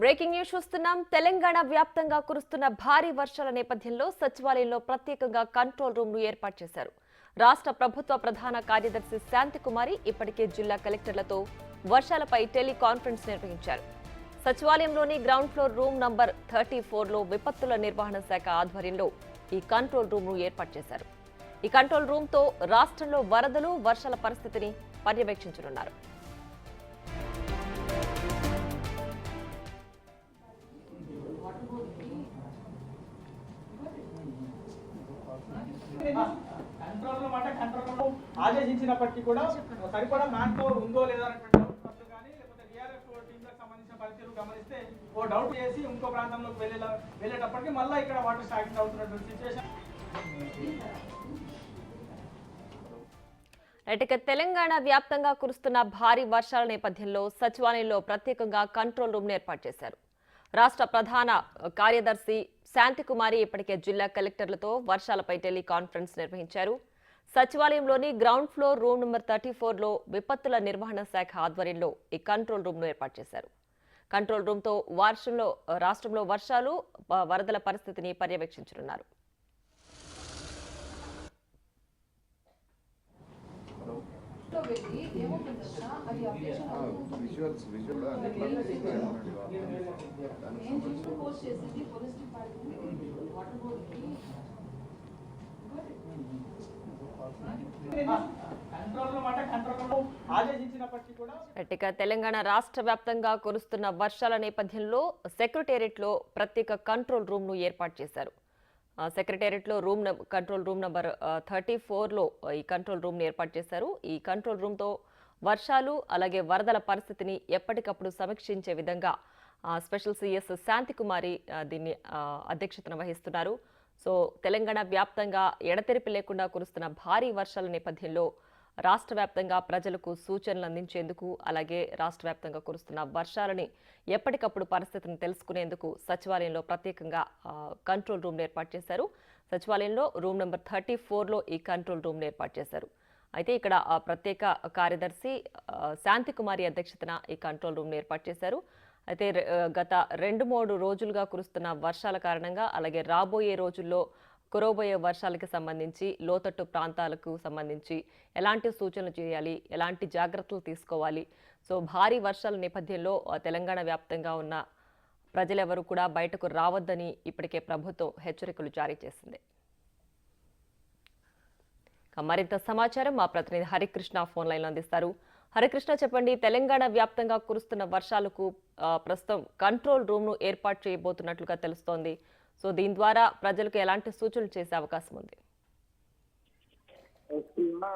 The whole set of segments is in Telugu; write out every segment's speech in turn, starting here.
బ్రేకింగ్ న్యూస్ చూస్తున్నాం. తెలంగాణ వ్యాప్తంగా కురుస్తున్న భారీ వర్షాల నేపథ్యంలో సచివాలయంలో ప్రత్యేకంగా కంట్రోల్ రూమ్ను ఏర్పాటు చేశారు. రాష్ట్ర ప్రభుత్వ ప్రధాన కార్యదర్శి శాంతికుమారి ఇప్పటికే జిల్లా కలెక్టర్లతో వర్షాలపై టెలికాన్ఫరెన్స్ నిర్వహించారు. సచివాలయంలోని ground floor room number thirty లో విపత్తుల నిర్వహణ శాఖ ఆధ్వర్యంలో ఈ కంట్రోల్ రూమ్ను ఏర్పాటు చేశారు. ఈ కంట్రోల్ రూమ్తో రాష్ట్రంలో వరదలు వర్షాల పరిస్థితిని పర్యవేక్షించనున్నారు. కంట్రోల్ కంట్రోల్ ఆదేశించినప్పటికీ కూడా సరిపడా మ్యాన్ పవర్ ఉందో లేదా అనేటువంటి డౌట్ కానీ లేకపోతే డిఆర్ఎఫ్ టీంలకు సంబంధించిన పరిస్థితులు గమనిస్తే ఓ డౌట్ చేసి ఇంకో ప్రాంతంలోకి వెళ్ళే వెళ్ళేటప్పటికి మళ్ళీ ఇక్కడ వాటర్ స్టాకింగ్ అవుతున్నటువంటి సిచ్యువేషన్ ఇక తెలంగాణ వ్యాప్తంగా కురుస్తున్న భారీ వర్షాల నేపథ్యంలో సచివాలయంలో ప్రత్యేకంగా కంట్రోల్ రూమ్ ఏర్పాటు చేశారు. రాష్ట్ర ప్రధాన కార్యదర్శి శాంతికుమారి ఇప్పటికే జిల్లా కలెక్టర్లతో వర్షాలపై టెలికాన్ఫరెన్స్ నిర్వహించారు. సచివాలయంలోని ground floor room number thirty ఫోర్లో విపత్తుల నిర్వహణ శాఖ ఆధ్వర్యంలో ఈ కంట్రోల్ రూమ్ను ఏర్పాటు చేశారు. కంట్రోల్ రూమ్తో వర్షంలో రాష్ట్రంలో వర్షాలు వరదల పరిస్థితిని పర్యవేక్షించనున్నారు లో వెళ్ళి ఏముంటుందట అది అప్డేషన్ అవుతుంది విజువల్స్ విజువల్ నేను చూసి పోస్ట్ చేసింది పోలీస్ డిపార్ట్మెంట్ వాటర్ బోర్డుకి కంట్రోల్ మాట కంట్రోల్ ఇక తెలంగాణ రాష్ట్ర వ్యాప్తంగా కురుస్తున్న వర్షాల నేపథ్యంలో సెక్రటేరియట్లో ప్రత్యేక కంట్రోల్ రూమ్ను ఏర్పాటు చేశారు. సెక్రటేరియట్లో room control room number thirty ఫోర్లో ఈ కంట్రోల్ రూమ్ను ఏర్పాటు చేశారు. ఈ కంట్రోల్ రూమ్తో వర్షాలు అలాగే వరదల పరిస్థితిని ఎప్పటికప్పుడు సమీక్షించే విధంగా స్పెషల్ సిఎస్ శాంతికుమారి దీన్ని అధ్యక్షతను అధ్యక్షతన వహిస్తున్నారు. సో తెలంగాణ వ్యాప్తంగా ఎడతెరిపి లేకుండా కురుస్తున్న భారీ వర్షాల నేపథ్యంలో రాష్ట్ర వ్యాప్తంగా ప్రజలకు సూచనలు అందించేందుకు అలాగే రాష్ట్ర వ్యాప్తంగా కురుస్తున్న వర్షాలని ఎప్పటికప్పుడు పరిస్థితిని తెలుసుకునేందుకు సచివాలయంలో ప్రత్యేకంగా కంట్రోల్ రూమ్ను ఏర్పాటు చేశారు. సచివాలయంలో రూమ్ నెంబర్ థర్టీ ఫోర్లో ఈ కంట్రోల్ రూమ్ను ఏర్పాటు చేశారు. అయితే ఇక్కడ ప్రత్యేక కార్యదర్శి శాంతికుమారి అధ్యక్షతన ఈ కంట్రోల్ రూమ్ను ఏర్పాటు చేశారు. అయితే గత రెండు మూడు రోజులుగా కురుస్తున్న వర్షాల కారణంగా అలాగే రాబోయే రోజుల్లో కురవబోయే వర్షాలకు సంబంధించి లోతట్టు ప్రాంతాలకు సంబంధించి ఎలాంటి సూచనలు చేయాలి? ఎలాంటి జాగ్రత్తలు తీసుకోవాలి? సో భారీ వర్షాల నేపథ్యంలో తెలంగాణ వ్యాప్తంగా ఉన్న ప్రజలెవరూ కూడా బయటకు రావద్దని ఇప్పటికే ప్రభుత్వం హెచ్చరికలు జారీ చేసింది. మరింత సమాచారం మా ప్రతినిధి హరికృష్ణ ఫోన్ లైన్లో అందిస్తారు. హరికృష్ణ చెప్పండి. తెలంగాణ వ్యాప్తంగా కురుస్తున్న వర్షాలకు ప్రస్తుతం కంట్రోల్ రూమ్ను ఏర్పాటు చేయబోతున్నట్లుగా తెలుస్తోంది. సో దీని ద్వారా ప్రజలకు ఎలాంటి సూచనలు చేసే అవకాశం ఉంది?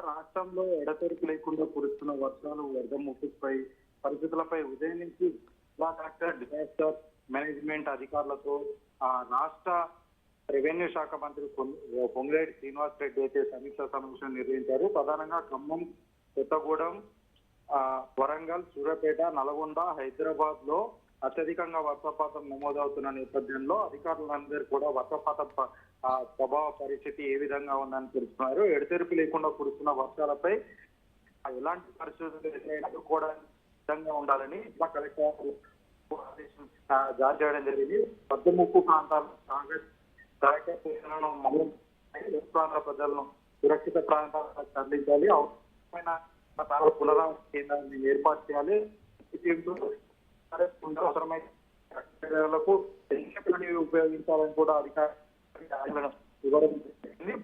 రాష్ట్రంలో ఎడతెరిపి లేకుండా కురుస్తున్న వర్షాలు వరద ముప్పుపై పరిస్థితులపై ఉదయం నుంచి జిల్లా కలెక్టర్ డిజాస్టర్ మేనేజ్మెంట్ అధికారులతో ఆ రాష్ట్ర రెవెన్యూ శాఖ మంత్రి పొం- పొంగిరెడ్డి శ్రీనివాస్ రెడ్డి అయితే సమీక్ష సమావేశం నిర్వహించారు. ప్రధానంగా ఖమ్మం కొత్తగూడెం ఆ, వరంగల్ సూర్యాపేట నల్గొండ హైదరాబాద్లో అత్యధికంగా వర్షపాతం నమోదవుతున్న నేపథ్యంలో అధికారులందరూ కూడా వర్షపాతం ప్రభావ పరిస్థితి ఏ విధంగా ఉందని తెలుస్తున్నారు ఎడతెరిపి లేకుండా కురుస్తున్న వర్షాలపై ఎలాంటి పరిస్థితులు ఎదుర్కోవడానికి సిద్ధంగా ఉండాలని జిల్లా కలెక్టర్ ఆదేశం, జారీ చేయడం జరిగింది. పెద్ద ముక్కు ప్రాంతాలు కాంగ్రెస్ సూచనలను ప్రాంత ప్రజలను సురక్షిత ప్రాంతాలకు తరలించాలి. అవసరమైన తాను పునరావాస కేంద్రాన్ని ఏర్పాటు చేయాలి. ఈ టీంలో ముందు అవసరమైన చర్యలకు ఎన్నికలని ఉపయోగించాలని కూడా అధికారులు ఇవ్వడం జరిగింది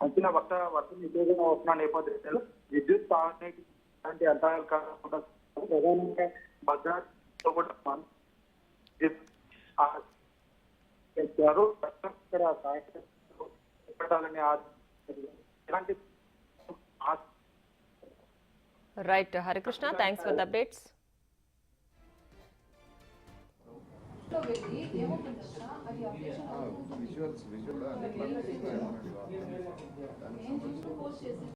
వచ్చిన వర్ష వర్షం ఎక్కువగా వస్తున్న నేపథ్యంలో విద్యుత్ తాగునీటి లాంటి అంతరాలు కాకుండా ప్రధానంగా భద్రాతో కూడా మన- ఆ చేస్తున్నారు ఇక్కడ సహాయక పెట్టాలని ఆ- ఇలాంటి ఆ- right Harikrishna thanks for the updates లో వెళ్ళి ఏముంటుందట అది అప్డేషన్ అవుతుంది విజువల్స్ విజువల్ నేను చూసి పోస్ట్ చేసింది